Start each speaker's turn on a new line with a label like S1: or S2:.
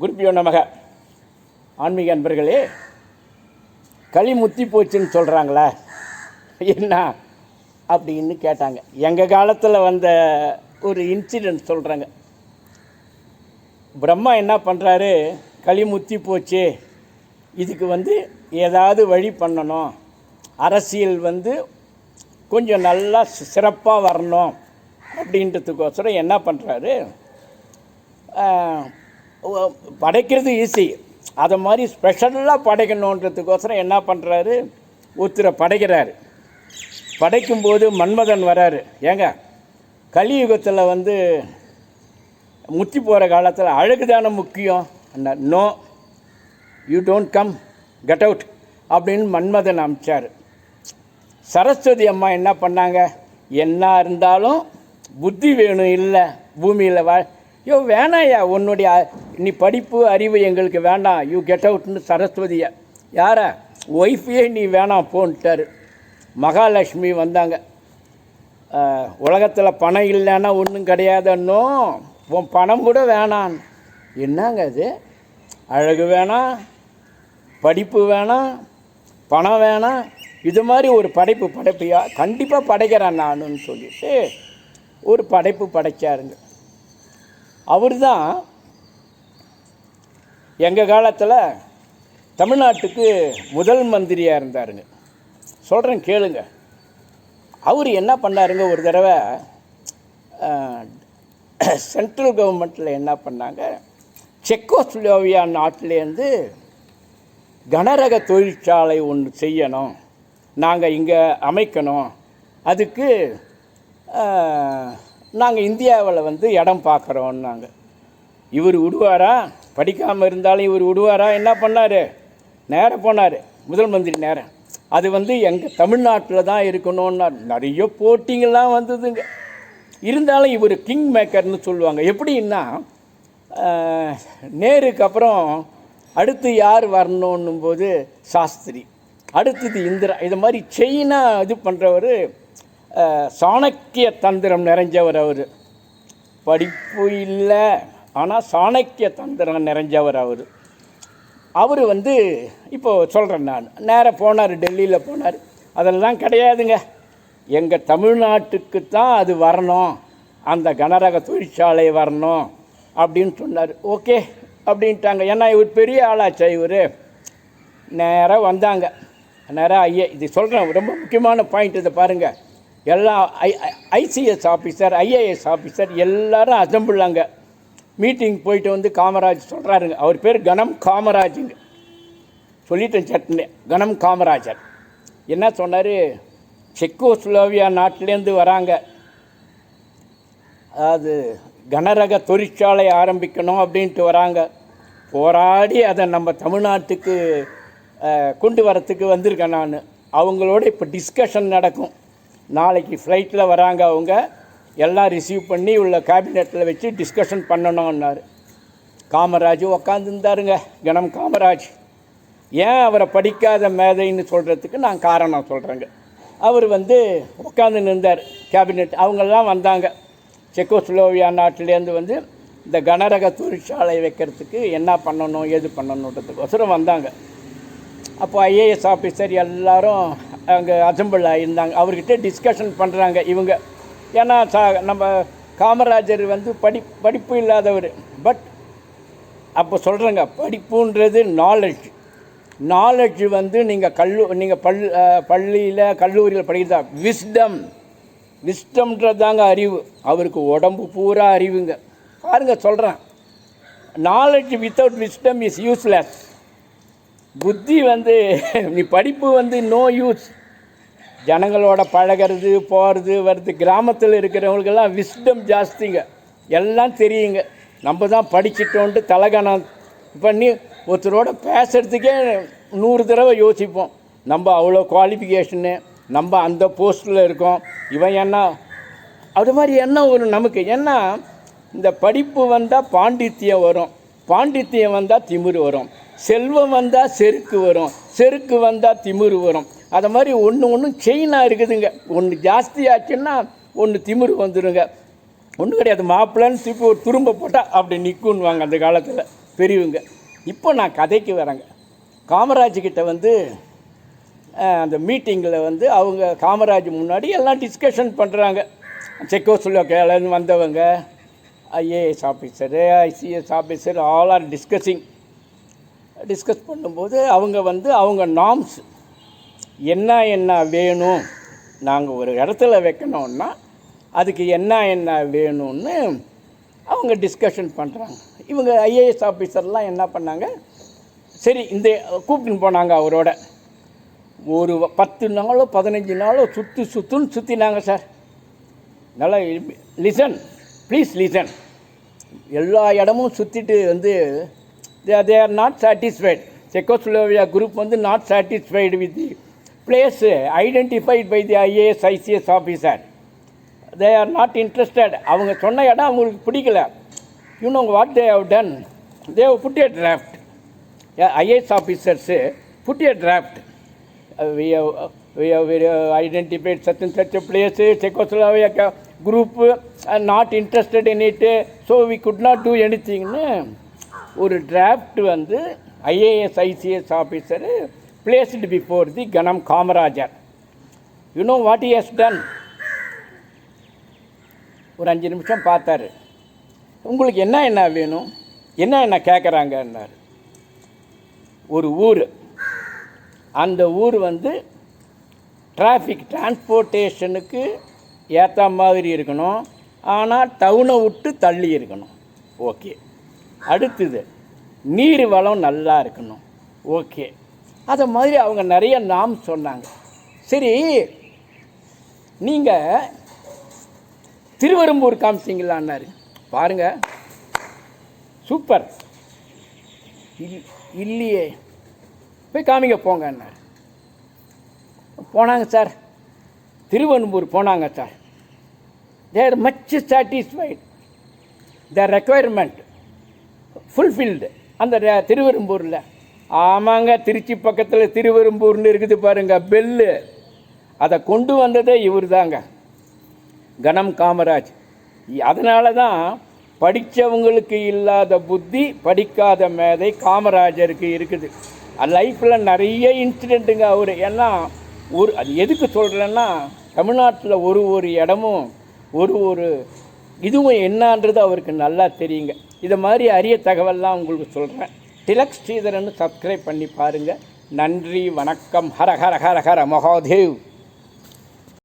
S1: குருப்பியோ நமக. ஆன்மீக அன்பர்களே களி முத்தி போச்சுன்னு சொல்கிறாங்களா என்ன அப்படின்னு கேட்டாங்க. எங்கள் காலத்தில் வந்த ஒரு இன்சிடெண்ட் சொல்கிறாங்க பிரம்மா என்ன பண்ணுறாரு களி முத்தி போச்சு. இதுக்கு வந்து ஏதாவது வழி பண்ணணும். அரசியல் வந்து கொஞ்சம் நல்லா சிறப்பாக வரணும் அப்படின்றதுக்கோசரம் என்ன பண்ணுறாரு படைக்கிறது ஈஸி அதை மாதிரி ஸ்பெஷலாக படைக்கணுன்றதுக்கோசரம் என்ன பண்ணுறாரு ஒருத்தரை படைக்கிறாரு. படைக்கும்போது மன்மதன் வராரு. ஏங்க கலியுகத்தில் வந்து முத்தி போகிற காலத்தில் அழகு தானே முக்கியம் no you don't come get out அப்படின்னு மன்மதன் அமிச்சார். சரஸ்வதி அம்மா என்ன பண்ணாங்க? என்ன இருந்தாலும் புத்தி வேணும் இல்லை பூமியில் வா யோ வேணாயா உன்னுடைய நீ படிப்பு அறிவு எங்களுக்கு வேண்டாம். யூ கெட் அவுட்னு சரஸ்வதியை. யாரா? ஒய்ஃபையே நீ வேணாம் போன்ட்டார். மகாலட்சுமி வந்தாங்க. உலகத்தில் பணம் இல்லைன்னா ஒன்றும் கிடையாதுன்னோ உன் பணம் கூட வேணாம். என்னங்க அது? அழகு வேணாம் படிப்பு வேணாம் பணம் வேணாம் இது மாதிரி ஒரு படைப்பு படைப்பியா? கண்டிப்பாக படைக்கிறேன் நானுன்னு சொல்லிட்டு ஒரு படைப்பு படைச்சாருங்க. அவர் தான் எங்கள் காலத்தில் தமிழ்நாட்டுக்கு முதல் மந்திரியாக இருந்தாருங்க. சொல்கிறேன் கேளுங்க. அவர் என்ன பண்ணாருங்க? ஒரு தடவை சென்ட்ரல் கவர்மெண்ட்டில் என்ன பண்ணாங்க? செக்கோஸ்லோவியா நாட்டிலேருந்து கனரக தொழிற்சாலை ஒன்று செய்யணும். நாங்கள் இங்கே அமைக்கணும். அதுக்கு நாங்கள் இந்தியாவில் வந்து இடம் பார்க்குறோன்னாங்க இவர் விடுவாரா? படிக்காமல் இருந்தாலும் இவர் விடுவாரா? என்ன பண்ணார்? நேராக போனார். முதல் மந்திரி நேரம் அது வந்து எங்கள் தமிழ்நாட்டில் தான் இருக்கணும்னா நிறைய போட்டிங்கெல்லாம் வந்ததுங்க. இருந்தாலும் இவர் கிங் மேக்கர்னு சொல்லுவாங்க. எப்படின்னா நேருக்கு அப்புறம் அடுத்து யார் வரணுன்னும் போது சாஸ்திரி. அடுத்தது இந்திரா. இது மாதிரி செயினாக இது பண்ணுறவர் சாணக்கிய தந்திரம் நிறைஞ்சவர் அவர். படிப்பு இல்லை ஆனால் சாணக்கிய தந்திரம் நிறைஞ்சவர் அவர். அவர் வந்து இப்போது சொல்கிறேன் நான் நேராக போனார் டெல்லியில் போனார். அதெல்லாம் கிடையாதுங்க. எங்கள் தமிழ்நாட்டுக்கு தான் அது வரணும். அந்த கனரக தொழிற்சாலை வரணும் அப்படின்னு சொன்னார். ஓகே அப்படின்ட்டாங்க. ஏன்னா இவர் பெரிய ஆளாச்சா இவர்? நேராக வந்தாங்க. நேராக ஐயா இது சொல்கிறேன் ரொம்ப முக்கியமான பாயிண்ட் இதை பாருங்கள் எல்லா I ICS officer IAS officer எல்லாரும் அசம்பிளாங்க மீட்டிங் போயிட்டு வந்து காமராஜ் சொல்கிறாருங்க அவர் பேர் கணம் காமராஜுங்க சொல்லிட்டேன் சட்னி கணம் காமராஜர். என்ன சொன்னார்? செக்கோஸ்லோவியா நாட்டிலேருந்து வராங்க. அதாவது கனரக தொழிற்சாலை ஆரம்பிக்கணும் அப்படின்ட்டு வராங்க. போராடி அதை நம்ம தமிழ்நாட்டுக்கு கொண்டு வரத்துக்கு வந்திருக்கேன் நான். அவங்களோட இப்போ டிஸ்கஷன் நடக்கும். நாளைக்கு ஃப்ளைட்டில் வராங்க அவங்க எல்லாம் ரிசீவ் பண்ணி உள்ள கேபினெட்டில் வச்சு டிஸ்கஷன் பண்ணணும்னார். காமராஜ் உக்காந்துருந்தாருங்க கணம் காமராஜ். ஏன் அவரை படிக்காத மேதைன்னு சொல்கிறதுக்கு நான் காரணம் சொல்கிறேங்க அவர் வந்து உட்காந்து நின்றார் கேபினெட் அவங்கெல்லாம் வந்தாங்க. செக்கோஸ்லோவியா நாட்டிலேருந்து வந்து இந்த கனரக தொழிற்சாலை வைக்கிறதுக்கு என்ன பண்ணணும் ஏது பண்ணணுன்றதுக்கோசரம் வந்தாங்க. அப்போ ஐஏஎஸ் ஆஃபீஸர் எல்லாரும் அங்கே அசம்பிள் ஆகியிருந்தாங்க அவர்கிட்ட டிஸ்கஷன் பண்ணுறாங்க இவங்க. ஏன்னா சா நம்ம காமராஜர் வந்து படி படிப்பு இல்லாதவர். பட் அப்போ சொல்கிறேங்க படிப்புன்றது நாலெட்ஜ் நாலெட்ஜ் வந்து நீங்கள் கல்லு நீங்கள் பல் பள்ளியில் கல்லூரியில் படிக்கிறதா? விஸ்டம் விஸ்டம்ன்றது தாங்க அறிவு. அவருக்கு உடம்பு பூரா அறிவுங்க. பாருங்கள் சொல்கிறேன் knowledge without wisdom is useless புத்தி வந்து நீ படிப்பு வந்து நோ யூஸ் ஜனங்களோட பழகிறது போகிறது வர்றது கிராமத்தில் இருக்கிறவங்களுக்கெல்லாம் விஸ்டம் ஜாஸ்திங்க. எல்லாம் தெரியுங்க. நம்ம தான் படிச்சிட்டோன்ட்டு தலகணம். பண்ணி ஒருத்தரோட பேசுகிறதுக்கே நூறு தடவை யோசிப்போம். நம்ம அவ்வளோ குவாலிஃபிகேஷனு நம்ம அந்த போஸ்ட்டில் இருக்கோம். இவன் என்ன? அது மாதிரி என்ன ஒரு நமக்கு? ஏன்னா இந்த படிப்பு வந்தால் பாண்டித்தியம் வரும். பாண்டித்தியம் வந்தால் திமிர் வரும். செல்வம் வந்தால் செருக்கு வரும் செருக்கு வந்தால் திமிரு வரும். அது மாதிரி ஒன்று ஒன்று செயினாக இருக்குதுங்க. ஒன்று ஜாஸ்தி ஆச்சுன்னா ஒன்று திமிரு வந்துடுங்க ஒன்றும் கிடையாது. மாப்பிள்ளைன்னு திருப்பி ஒரு துரும்ப போட்டால் அப்படி நிற்குன்னுவாங்க அந்த காலத்தில் பெரியவங்க. இப்போ நான் கதைக்கு வரேங்க. காமராஜ் கிட்ட வந்து அந்த மீட்டிங்கில் வந்து அவங்க காமராஜ் முன்னாடி எல்லாம் டிஸ்கஷன் பண்ணுறாங்க செக்கோஸ்லோக்கியாலேருந்து வந்தவங்க IAS officer ICS officer all are discussing discuss பண்ணும்போது அவங்க வந்து அவங்க நாம்ஸ் என்ன என்ன வேணும் நாங்கள் ஒரு இடத்துல வைக்கணும்னா அதுக்கு என்ன என்ன வேணும்னு அவங்க டிஸ்கஷன் பண்ணுறாங்க இவங்க ஐஏஎஸ் ஆஃபீஸர்லாம் என்ன பண்ணாங்க? சரி இந்த கூப்பிட்டுன்னு போனாங்க அவரோட. ஒரு பத்து நாளோ பதினஞ்சு நாளோ சுற்று சுற்றுன்னு சுற்றினாங்க சார் நல்லா லிசன் ப்ளீஸ் லிசன் எல்லா இடமும் சுற்றிட்டு வந்து they they are not satisfied Czechoslovakia group வந்து not satisfied with the place identified by the IAS ICS officer they are not interested அவங்க சொன்ன இடம் அவங்களுக்கு பிடிக்கல. You know what they have done they have put a draft IAS officers put a draft we have, uh, we have uh, identified such and such a place, Czechoslovakia ca- group are not ஒரு draft வந்து IAS ICS officer placed before the கணம் Kamarajar you know what he has done ஒரு அஞ்சு நிமிஷம் பார்த்தாரு. உங்களுக்கு என்ன என்ன வேணும்? என்ன என்ன கேட்குறாங்கன்னாரு ஒரு ஊர். அந்த ஊர் வந்து டிராஃபிக் டிரான்ஸ்போர்ட்டேஷனுக்கு ஏற்ற மாதிரி இருக்கணும். ஆனால் டவுனை விட்டு தள்ளி இருக்கணும். ஓகே அடுத்தது நீர் வளம் நல்லா இருக்கணும். ஓகே. அதை மாதிரி அவங்க நிறைய நாம் சொன்னாங்க. சரி நீங்கள் திருவரும்பூர் காமிச்சிங்களான்னாரு. பாருங்க. சூப்பர். இல் இல்லையே. போய் காமிக்க போங்கன்னாரு. போனாங்க சார். திருவெரும்பூர் போனாங்க sir. There much satisfied the requirement fulfilled அந்த திருவெரும்பூரில் ஆமாங்க திருச்சி பக்கத்தில் திருவெரும்பூர்னு இருக்குது பாருங்க பெல்லு. அதை கொண்டு வந்ததே இவர் தாங்க கணம் காமராஜ். அதனால தான் படித்தவங்களுக்கு இல்லாத புத்தி படிக்காத மேதை காமராஜருக்கு இருக்குது. லைஃப்பில் நிறைய இன்சிடெண்ட்டுங்க அவர். ஏன்னா ஒரு அது எதுக்கு சொல்கிறேன்னா தமிழ்நாட்டில் ஒரு ஒரு இடமும் ஒரு ஒரு இதுவும் என்னான்றது அவருக்கு நல்லா தெரியுங்க. இதை மாதிரி அரிய தகவல்லாம் உங்களுக்கு சொல்கிறேன் டிலக் ஸ்ரீதரன் சப்ஸ்கிரைப் பண்ணி பாருங்கள் நன்றி வணக்கம். ஹர ஹர ஹர ஹர மகாதேவ்.